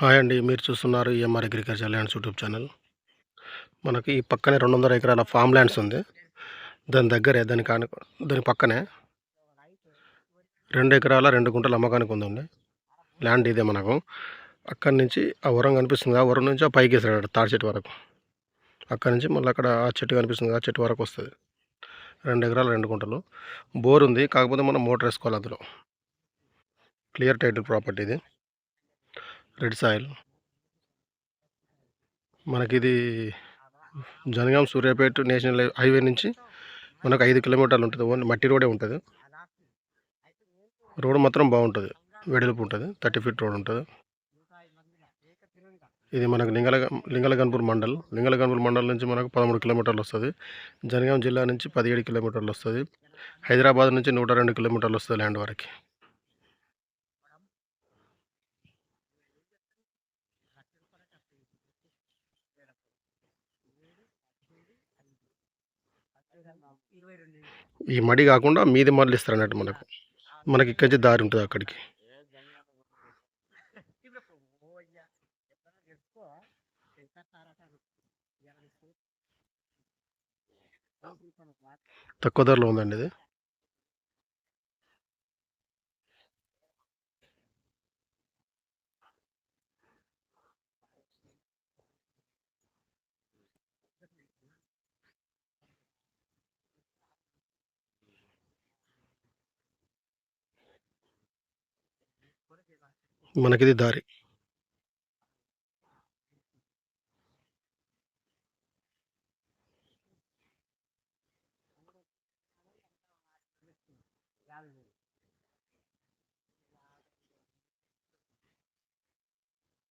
Hi అండి. మీరు చూస్తున్నారు EMR agriculture lands YouTube channel. మనకి ఈ పక్కనే రెండు వందల ఎకరాల ఫామ్ ల్యాండ్స్ ఉంది. దాని దగ్గరే దాని కాని దాని పక్కనే రెండు ఎకరాల రెండు గుంటల అమ్మకానికి ఉందండి. ల్యాండ్ ఇదే మనకు. అక్కడి నుంచి ఆ వరం కనిపిస్తుంది. ఆ వరం నుంచి ఆ పైకి వేసాడు తాడి చెట్టు వరకు. అక్కడి నుంచి మళ్ళీ అక్కడ ఆ చెట్టు కనిపిస్తుంది. ఆ చెట్టు వరకు వస్తుంది. రెండు ఎకరాల రెండు గుంటలు. బోర్ ఉంది. కాకపోతే మనం మోటార్ వేసుకోవాలి అందులో. క్లియర్ టైటిల్ ప్రాపర్టీ ఇది. Red soil. మనకి ఇది జనగాం సూర్యాపేట నేషనల్ హైవే నుంచి మనకు ఐదు కిలోమీటర్లు ఉంటుంది. ఓన్లీ మట్టి రోడే ఉంటుంది. రోడ్ మాత్రం బాగుంటుంది. వెడల్పు ఉంటుంది. థర్టీ ఫీట్ రోడ్ ఉంటుంది. ఇది మనకు లింగల లింగలగన్పూర్ మండల్. లింగలగన్పూర్ మండల్ నుంచి మనకు పదమూడు కిలోమీటర్లు వస్తుంది. జనగాం జిల్లా నుంచి పదిహేడు కిలోమీటర్లు వస్తుంది. హైదరాబాద్ నుంచి నూట రెండు కిలోమీటర్లు వస్తుంది ల్యాండ్ వరకు. ఈ మడి కాకుండా మీది మరలు ఇస్తారు అన్నట్టు మనకు. మనకి ఇక్కడి దారి ఉంటుంది అక్కడికి. తక్కువ ధరలో ఉందండి ఇది. మనకిది దారి.